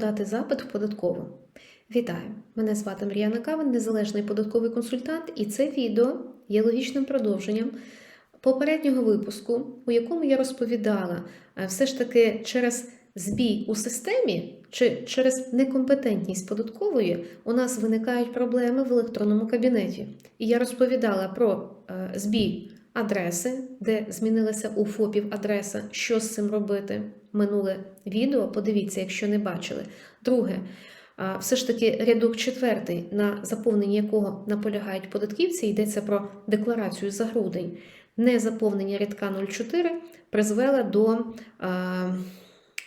подати запит в податкову? Вітаю! Мене звати Мар'яна Кавин, незалежний податковий консультант, і це відео є логічним продовженням попереднього випуску, у якому я розповідала е, все ж таки через збій у системі чи через некомпетентність податкової у нас виникають проблеми в електронному кабінеті. І я розповідала про е, збій адреси, де змінилася у ФОПів адреса, що з цим робити. Минуле відео, подивіться, якщо не бачили. Друге, все ж таки рядок четвертий, на заповненні якого наполягають податківці, йдеться про декларацію за грудень. Незаповнення рядка 04 призвело до а,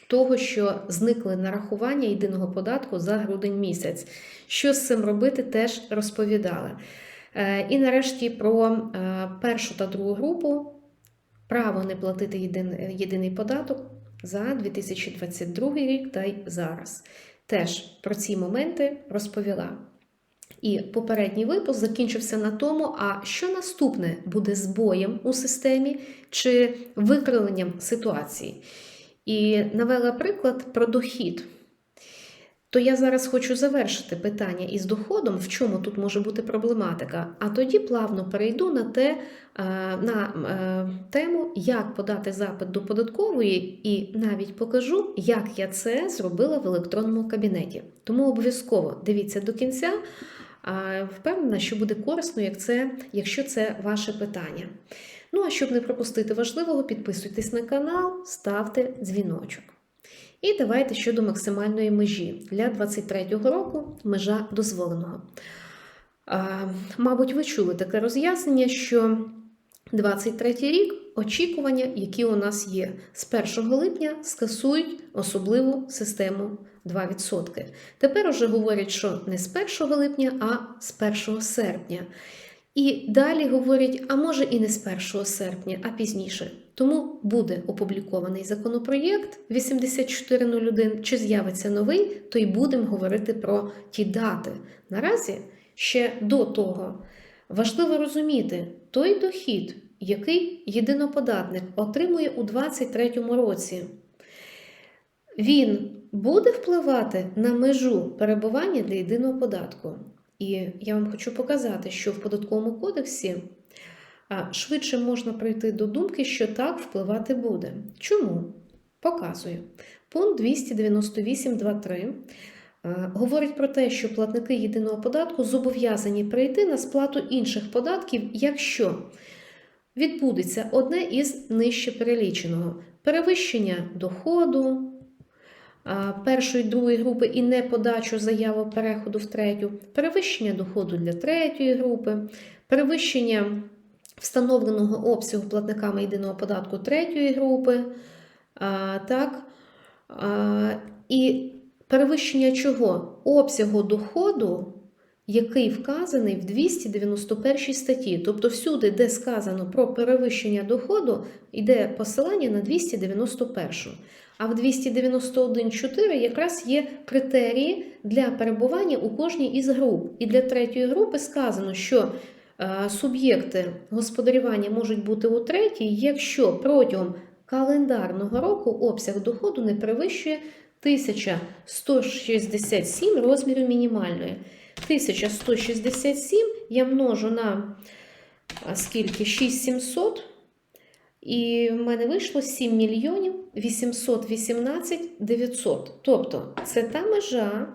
того, що зникли нарахування єдиного податку за грудень місяць. Що з цим робити, теж розповідала. Е, І нарешті про е, першу та другу групу право не платити єдин- єдиний податок за 2022 рік та й зараз. Теж про ці моменти розповіла. І попередній випуск закінчився на тому, а що наступне буде збоєм у системі чи викривленням ситуації. І навела приклад про дохід. То я зараз хочу завершити питання із доходом, в чому тут може бути проблематика, а тоді плавно перейду на те, е, на е, тему, як подати запит до податкової, і навіть покажу, як я це зробила в електронному кабінеті. Тому обов'язково дивіться до кінця. Впевнена, що буде корисно, як це, якщо це ваше питання. Ну а щоб не пропустити важливого, підписуйтесь на канал, ставте дзвіночок. І давайте щодо максимальної межі для 2023 року межа дозволеного. Мабуть, ви чули таке роз'яснення, що 23 рік очікування, які у нас є, з 1 липня скасують особливу систему 2%. Тепер уже говорять, що не з 1 липня, а з 1 серпня. І далі говорять, а може і не з 1 серпня, а пізніше. Тому буде опублікований законопроєкт 8401, чи з'явиться новий, то й будемо говорити про ті дати. Наразі ще до того важливо розуміти той дохід, який єдиноподатник отримує у 2023 році. Він буде впливати на межу перебування для єдиного податку. І я вам хочу показати, що в податковому кодексі швидше можна прийти до думки, що так впливати буде. Чому? Показую. Пункт 298.2.3 е, говорить про те, що платники єдиного податку зобов'язані прийти на сплату інших податків, якщо відбудеться одне із нижче переліченого перевищення доходу. Першої другої групи і не подачу заяви переходу в третю, перевищення доходу для третьої групи, перевищення встановленого обсягу платниками єдиного податку третьої групи, так, і перевищення чого? Обсягу доходу, який вказаний в 291 статті. Тобто, всюди, де сказано про перевищення доходу, йде посилання на 291. А в 291.4 якраз є критерії для перебування у кожній із груп. І для третьої групи сказано, що е, суб'єкти господарювання можуть бути у третій, якщо протягом календарного року обсяг доходу не перевищує 1167 розмірів мінімальної. 1167 я множу на скільки? 6700. І в мене вийшло 7 мільйонів 818 900. Тобто це та межа,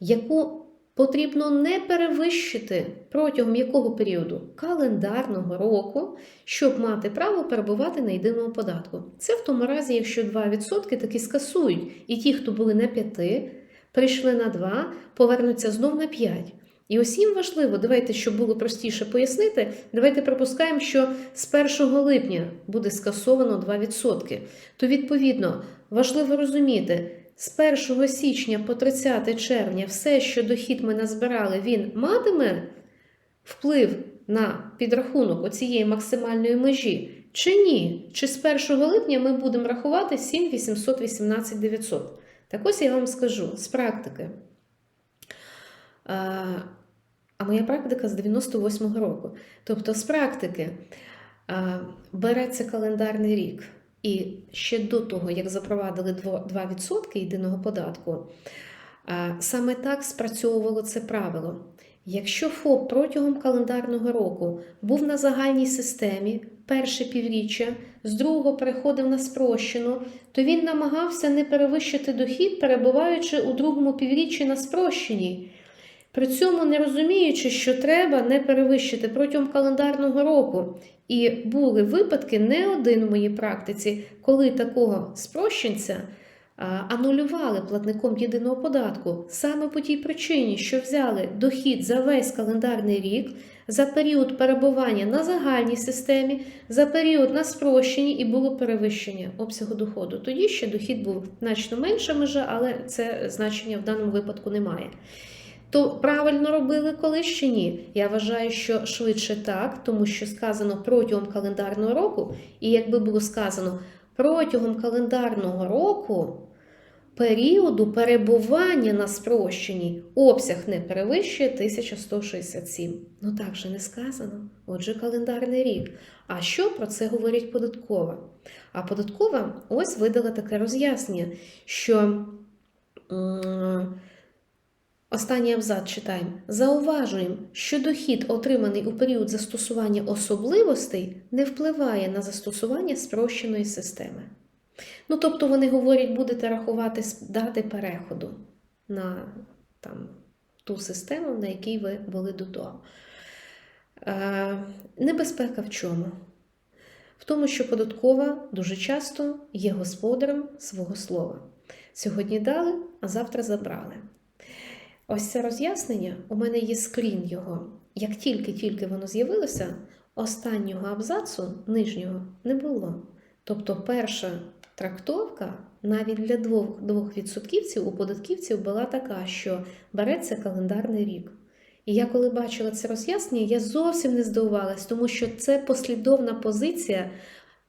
яку потрібно не перевищити протягом якого періоду календарного року, щоб мати право перебувати на єдиному податку. Це в тому разі, якщо 2% таки скасують, і ті, хто були на 5, прийшли на 2, повернуться знов на 5. І їм важливо, давайте, щоб було простіше пояснити, давайте припускаємо, що з 1 липня буде скасовано 2%. То, відповідно, важливо розуміти, з 1 січня по 30 червня все, що дохід ми назбирали, він матиме вплив на підрахунок оцієї максимальної межі, чи ні? Чи з 1 липня ми будемо рахувати 7 818 900? Так ось я вам скажу з практики. А, моя практика з 98-го року. Тобто, з практики береться календарний рік. і ще до того, як запровадили 2% єдиного податку, саме так спрацьовувало це правило. Якщо ФОП протягом календарного року був на загальній системі перше півріччя, з другого переходив на спрощену, то він намагався не перевищити дохід, перебуваючи у другому півріччі на спрощеній. При цьому не розуміючи, що треба не перевищити протягом календарного року. І були випадки не один в моїй практиці, коли такого спрощенця анулювали платником єдиного податку саме по тій причині, що взяли дохід за весь календарний рік, за період перебування на загальній системі, за період на спрощенні і було перевищення обсягу доходу. Тоді ще дохід був значно менша межа, але це значення в даному випадку немає. То правильно робили коли ще ні? Я вважаю, що швидше так, тому що сказано протягом календарного року, і якби було сказано протягом календарного року періоду перебування на спрощенні обсяг не перевищує 1167. Ну так же не сказано. Отже, календарний рік. А що про це говорять податкова? А податкова ось видала таке роз'яснення, що. Останній абзац читаємо. Зауважуємо, що дохід, отриманий у період застосування особливостей, не впливає на застосування спрощеної системи. Ну, тобто вони говорять, будете рахувати дати переходу на там, ту систему, на якій ви були до того. Е, небезпека в чому? В тому, що податкова дуже часто є господарем свого слова. Сьогодні дали, а завтра забрали. Ось це роз'яснення, у мене є скрін його. Як тільки-тільки воно з'явилося, останнього абзацу нижнього не було. Тобто перша трактовка навіть для двох, двох відсотківців у податківців була така, що береться календарний рік. І я коли бачила це роз'яснення, я зовсім не здивувалась, тому що це послідовна позиція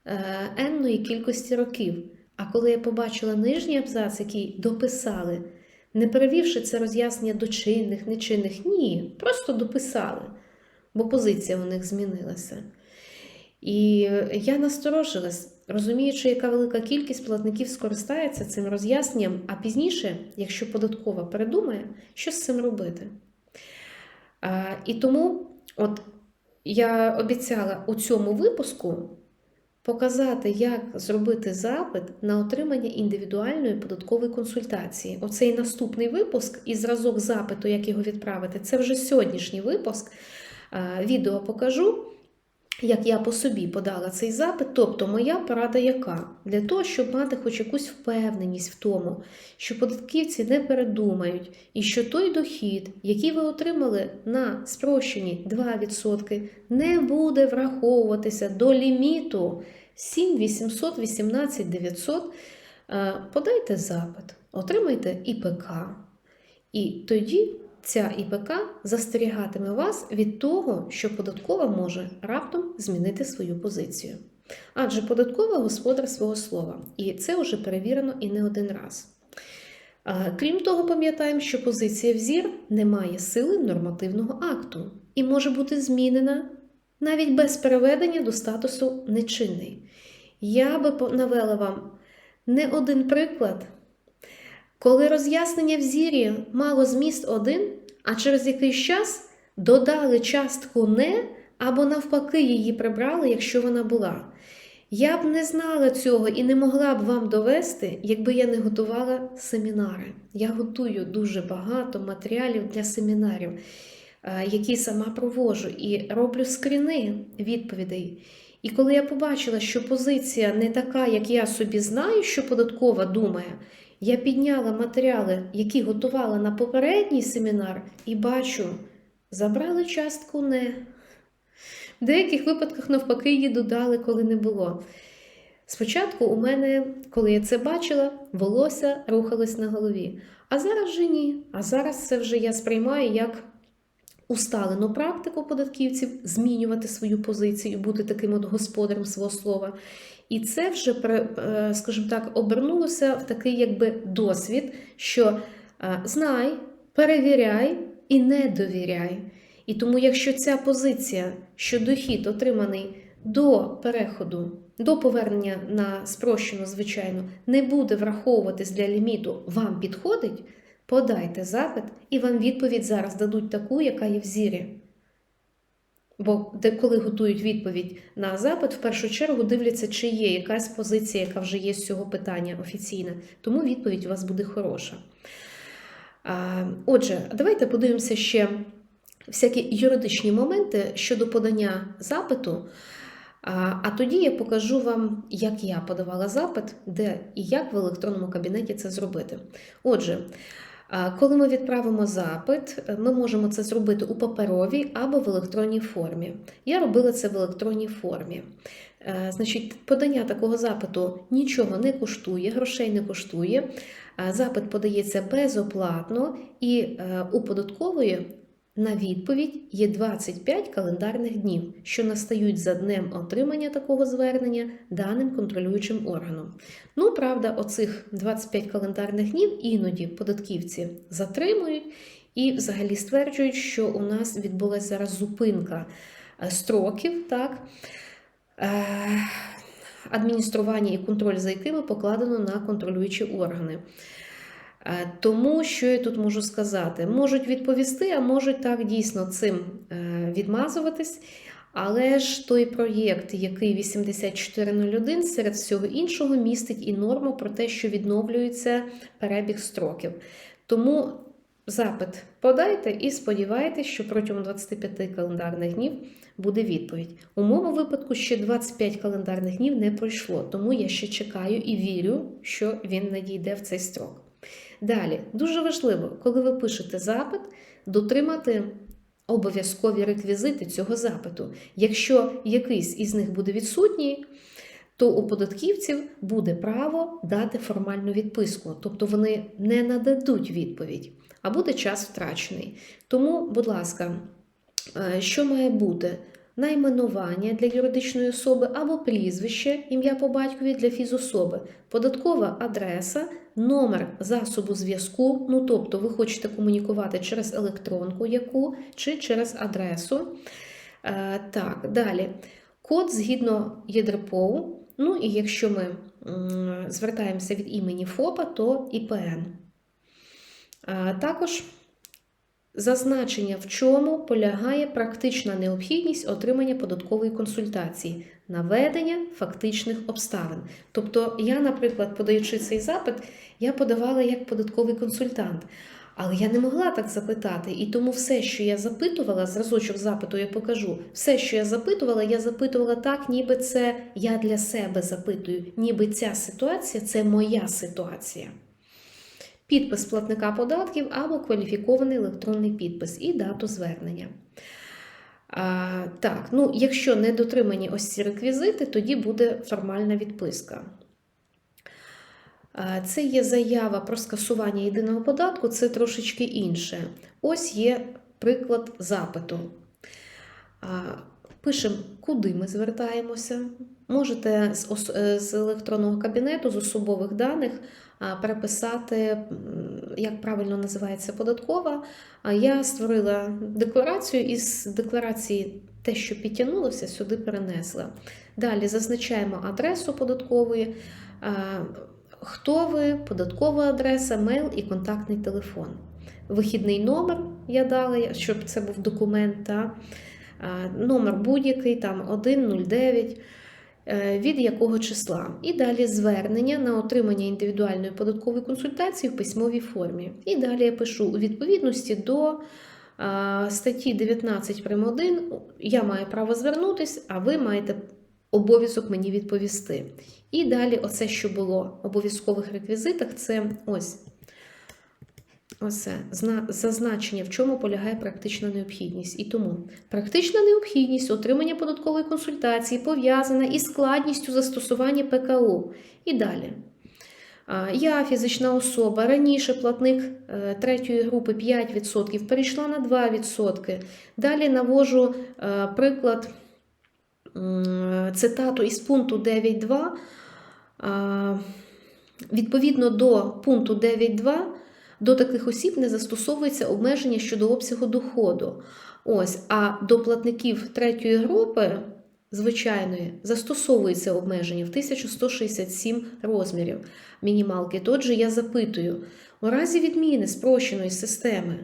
е, енної кількості років. А коли я побачила нижній абзац, який дописали, не перевівши це роз'яснення до чинних, нечинних, ні, просто дописали, бо позиція у них змінилася. І я насторожилась, розуміючи, яка велика кількість платників скористається цим роз'ясненням, а пізніше, якщо податкова передумає, що з цим робити. А, І тому от я обіцяла у цьому випуску показати, як зробити запит на отримання індивідуальної податкової консультації. Оцей наступний випуск і зразок запиту, як його відправити, це вже сьогоднішній випуск. Відео покажу. Як я по собі подала цей запит, тобто моя порада яка? Для того, щоб мати хоч якусь впевненість в тому, що податківці не передумають, і що той дохід, який ви отримали на спрощенні 2%, не буде враховуватися до ліміту 7 800 18 900, е, подайте запит, отримайте ІПК. І тоді ця ІПК застерігатиме вас від того, що податкова може раптом змінити свою позицію. Адже податкова господар свого слова, і це вже перевірено і не один раз. Крім того, пам'ятаємо, що позиція взір не має сили нормативного акту і може бути змінена навіть без переведення до статусу нечинний. Я би навела вам не один приклад, коли роз'яснення в зірі мало зміст один, а через якийсь час додали частку не або навпаки її прибрали, якщо вона була. Я б не знала цього і не могла б вам довести, якби я не готувала семінари. Я готую дуже багато матеріалів для семінарів, які сама проводжу, і роблю скріни відповідей. І коли я побачила, що позиція не така, як я собі знаю, що податкова думає, я підняла матеріали, які готувала на попередній семінар, і бачу, забрали частку не. В деяких випадках, навпаки, її додали, коли не було. Спочатку у мене, коли я це бачила, волосся рухалось на голові. А зараз вже ні. А зараз це вже я сприймаю як усталену практику податківців змінювати свою позицію, бути таким от господарем свого слова. І це вже, е, скажімо так, обернулося в такий якби досвід, що е, знай, перевіряй і не довіряй. І тому, якщо ця позиція, що дохід отриманий до переходу, до повернення на спрощену, звичайно, не буде враховуватись для ліміту, вам підходить, подайте запит, і вам відповідь зараз дадуть таку, яка є в зірі. Бо коли готують відповідь на запит, в першу чергу дивляться, чи є якась позиція, яка вже є з цього питання офіційна. Тому відповідь у вас буде хороша. Отже, давайте подивимося ще всякі юридичні моменти щодо подання запиту. А, тоді я покажу вам, як я подавала запит, де і як в електронному кабінеті це зробити. Отже, коли ми відправимо запит, ми можемо це зробити у паперовій або в електронній формі. Я робила це в електронній формі. Е, Значить, подання такого запиту нічого не коштує, грошей не коштує. Е, Запит подається безоплатно і е, у податкової на відповідь є 25 календарних днів, що настають за днем отримання такого звернення даним контролюючим органом. Ну, правда, оцих 25 календарних днів іноді податківці затримують і взагалі стверджують, що у нас відбулася зараз зупинка е, строків, так, е, адміністрування і контроль за якими покладено на контролюючі органи. Е, Тому що я тут можу сказати, можуть відповісти, а можуть так дійсно цим е, відмазуватись. Але ж той проєкт, який 8401, серед всього іншого, містить і норму про те, що відновлюється перебіг строків. Тому запит подайте і сподівайтесь, що протягом 25 календарних днів буде відповідь. У моєму випадку ще 25 календарних днів не пройшло, тому я ще чекаю і вірю, що він надійде в цей строк. Далі, дуже важливо, коли ви пишете запит, дотримати обов'язкові реквізити цього запиту. Якщо якийсь із них буде відсутній, то у податківців буде право дати формальну відписку, тобто вони не нададуть відповідь, а буде час втрачений. Тому, будь ласка, е, що має бути? Найменування для юридичної особи або прізвище, ім'я по батькові для фізособи, податкова адреса, номер засобу зв'язку. Ну, тобто, ви хочете комунікувати через електронку, яку чи через адресу. Е, так, далі. Код згідно ЄДРПОУ. Ну і якщо ми звертаємося від імені ФОПа, то ІПН. Е, також Зазначення, в чому полягає практична необхідність отримання податкової консультації, наведення фактичних обставин. Тобто, я, наприклад, подаючи цей запит, я подавала як податковий консультант. Але я не могла так запитати, і тому все, що я запитувала, зразочок запиту я покажу. Все, що я запитувала, я запитувала так, ніби це я для себе запитую, ніби ця ситуація це моя ситуація підпис платника податків або кваліфікований електронний підпис і дату звернення. А, Так, ну, якщо не дотримані ось ці реквізити, тоді буде формальна відписка. А, Це є заява про скасування єдиного податку, це трошечки інше. Ось є приклад запиту. А, Пишемо, куди ми звертаємося. Можете з, е, з електронного кабінету, з особових даних переписати, як правильно називається податкова. Я створила декларацію із декларації те, що підтягнулося, сюди перенесла. Далі зазначаємо адресу податкової, хто ви, податкова адреса, мейл і контактний телефон. Вихідний номер я дала, щоб це був документ. Та, номер будь-який, там 109 е, від якого числа. І далі звернення на отримання індивідуальної податкової консультації в письмовій формі. І далі я пишу у відповідності до статті 19 прим. 1 я маю право звернутись, а ви маєте обов'язок мені відповісти. І далі, оце, що було в обов'язкових реквізитах, це ось. Оце зна- зазначення, в чому полягає практична необхідність. І тому практична необхідність отримання податкової консультації пов'язана із складністю застосування ПКУ. І далі. Я фізична особа, раніше платник е, третьої групи 5%, перейшла на 2%. Далі навожу е, приклад цитату із пункту 9.2. Відповідно до пункту 9.2 до таких осіб не застосовується обмеження щодо обсягу доходу. Ось, а до платників третьої групи звичайної застосовується обмеження в 1167 розмірів мінімалки. Отже, я запитую, у разі відміни спрощеної системи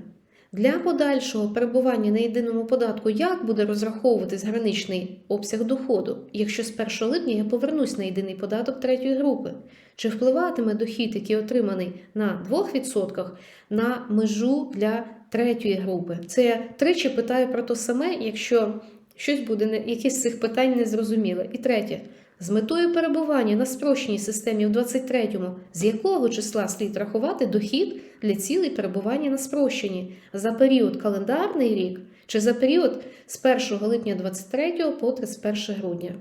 для подальшого перебування на єдиному податку, як буде розраховуватись граничний обсяг доходу, якщо з 1 липня я повернусь на єдиний податок третьої групи? Чи впливатиме дохід, який отриманий на 2% на межу для третьої групи? Це я тричі питаю про те саме, якщо щось буде якісь з цих питань не зрозуміле. І третє. З метою перебування на спрощеній системі в 23-му, з якого числа слід рахувати дохід для цілей перебування на спрощенні за період календарний рік чи за період з 1 липня 23 по 31 грудня.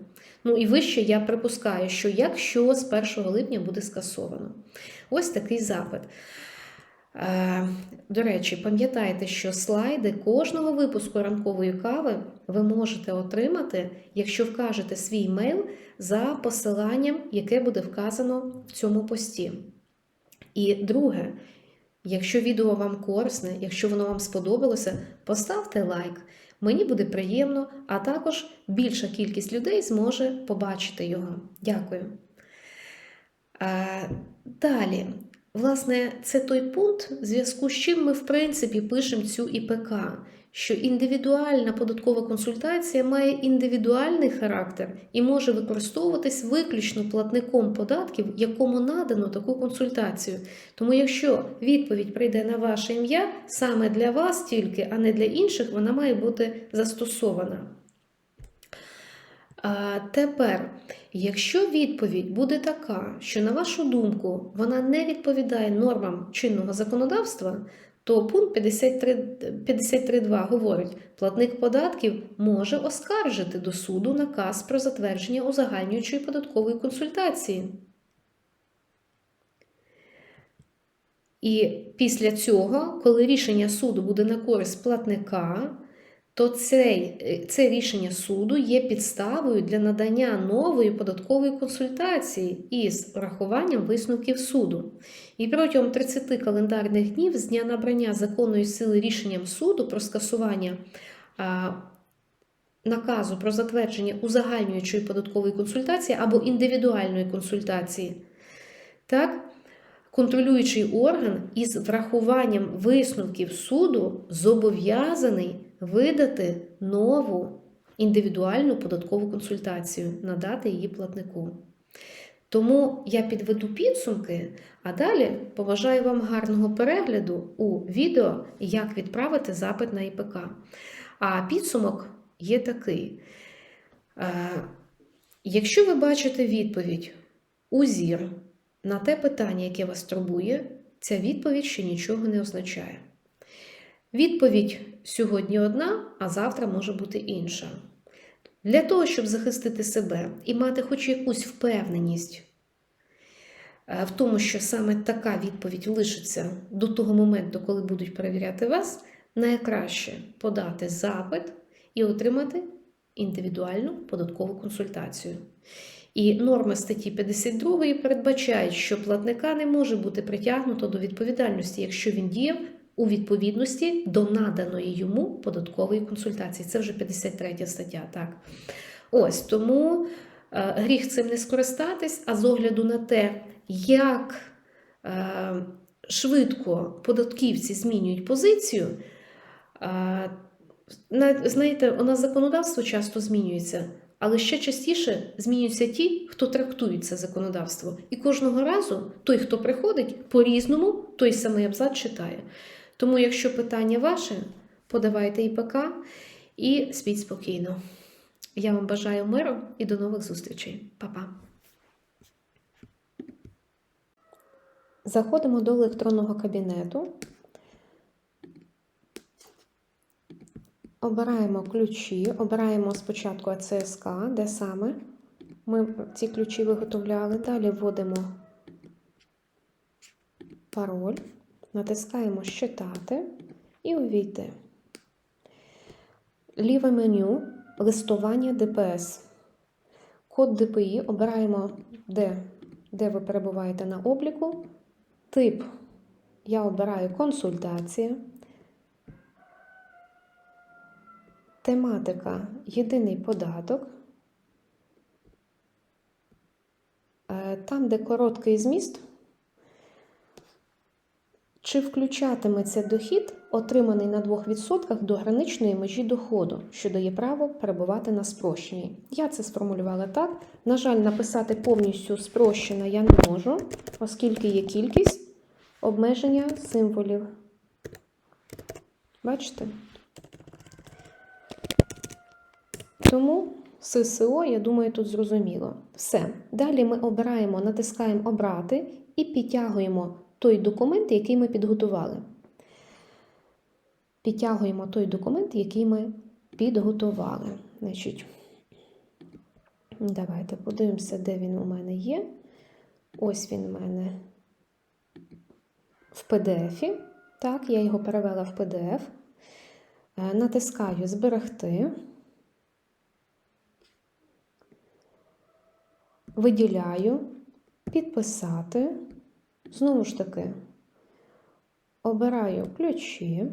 Ну і вище я припускаю, що якщо з 1 липня буде скасовано. Ось такий запит. Е, До речі, пам'ятайте, що слайди кожного випуску ранкової кави ви можете отримати, якщо вкажете свій мейл за посиланням, яке буде вказано в цьому пості. І друге, якщо відео вам корисне, якщо воно вам сподобалося, поставте лайк. Мені буде приємно, а також більша кількість людей зможе побачити його. Дякую. Е, Далі. Власне, це той пункт, в зв'язку з чим ми, в принципі, пишемо цю ІПК, що індивідуальна податкова консультація має індивідуальний характер і може використовуватись виключно платником податків, якому надано таку консультацію. Тому, якщо відповідь прийде на ваше ім'я, саме для вас тільки, а не для інших, вона має бути застосована. А тепер, якщо відповідь буде така, що, на вашу думку, вона не відповідає нормам чинного законодавства, то пункт 53.2 53 говорить, платник податків може оскаржити до суду наказ про затвердження узагальнюючої податкової консультації. І після цього, коли рішення суду буде на користь платника, то це, це рішення суду є підставою для надання нової податкової консультації із врахуванням висновків суду. І протягом 30 календарних днів з дня набрання законної сили рішенням суду про скасування а, наказу про затвердження узагальнюючої податкової консультації або індивідуальної консультації. Так, контролюючий орган із врахуванням висновків суду зобов'язаний видати нову індивідуальну податкову консультацію, надати її платнику. Тому я підведу підсумки, а далі побажаю вам гарного перегляду у відео, як відправити запит на ІПК. А підсумок є такий. Е, Якщо ви бачите відповідь у зір на те питання, яке вас турбує, ця відповідь ще нічого не означає. Відповідь сьогодні одна, а завтра може бути інша. Для того, щоб захистити себе і мати хоч якусь впевненість е, в тому, що саме така відповідь лишиться до того моменту, коли будуть перевіряти вас, найкраще подати запит і отримати індивідуальну податкову консультацію. І норми статті 52 передбачають, що платника не може бути притягнуто до відповідальності, якщо він діяв у відповідності до наданої йому податкової консультації. Це вже 53 стаття. Так. Ось тому е, гріх цим не скористатись, а з огляду на те, як е, швидко податківці змінюють позицію. Е, знаєте, у нас законодавство часто змінюється. Але ще частіше змінюються ті, хто трактують це законодавство. І кожного разу той, хто приходить, по-різному той самий абзац читає. Тому, якщо питання ваше, подавайте ІПК і спіть спокійно. Я вам бажаю миру і до нових зустрічей. Па-па! Заходимо до електронного кабінету. Обираємо ключі, обираємо спочатку АЦСК, де саме ми ці ключі виготовляли. Далі вводимо пароль, Натискаємо Щитати і увійти. Ліве меню листування ДПС. Код ДПІ обираємо, де, де ви перебуваєте на обліку. Тип я обираю консультація. Тематика єдиний податок. Е, там, де короткий зміст чи включатиметься дохід, отриманий на 2% до граничної межі доходу, що дає право перебувати на спрощенні. Я це сформулювала так. На жаль, написати повністю спрощена я не можу, оскільки є кількість обмеження символів. Бачите? Тому ССО, я думаю, тут зрозуміло. Все. Далі ми обираємо, натискаємо Обрати і підтягуємо той документ, який ми підготували. Підтягуємо той документ, який ми підготували. Значить, давайте подивимося, де він у мене є. Ось він у мене в PDF. Так, я його перевела в PDF. Е, Натискаю Зберегти. Виділяю, підписати. Знову ж таки, обираю ключі.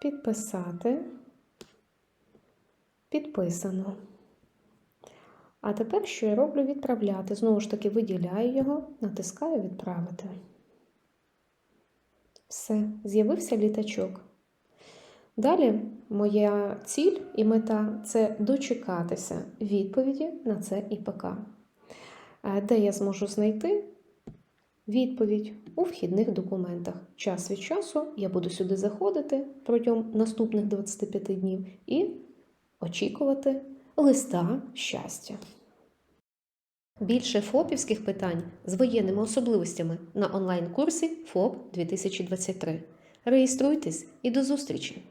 Підписати. Підписано. А тепер що я роблю? Відправляти. Знову ж таки, виділяю його, натискаю Відправити. Все, з'явився літачок. Далі моя ціль і мета це дочекатися відповіді на це ІПК, Е, де я зможу знайти відповідь у вхідних документах. Час від часу я буду сюди заходити протягом наступних 25 днів і очікувати листа щастя. Більше ФОПівських питань з воєнними особливостями на онлайн-курсі ФОП 2023. Реєструйтесь і до зустрічі!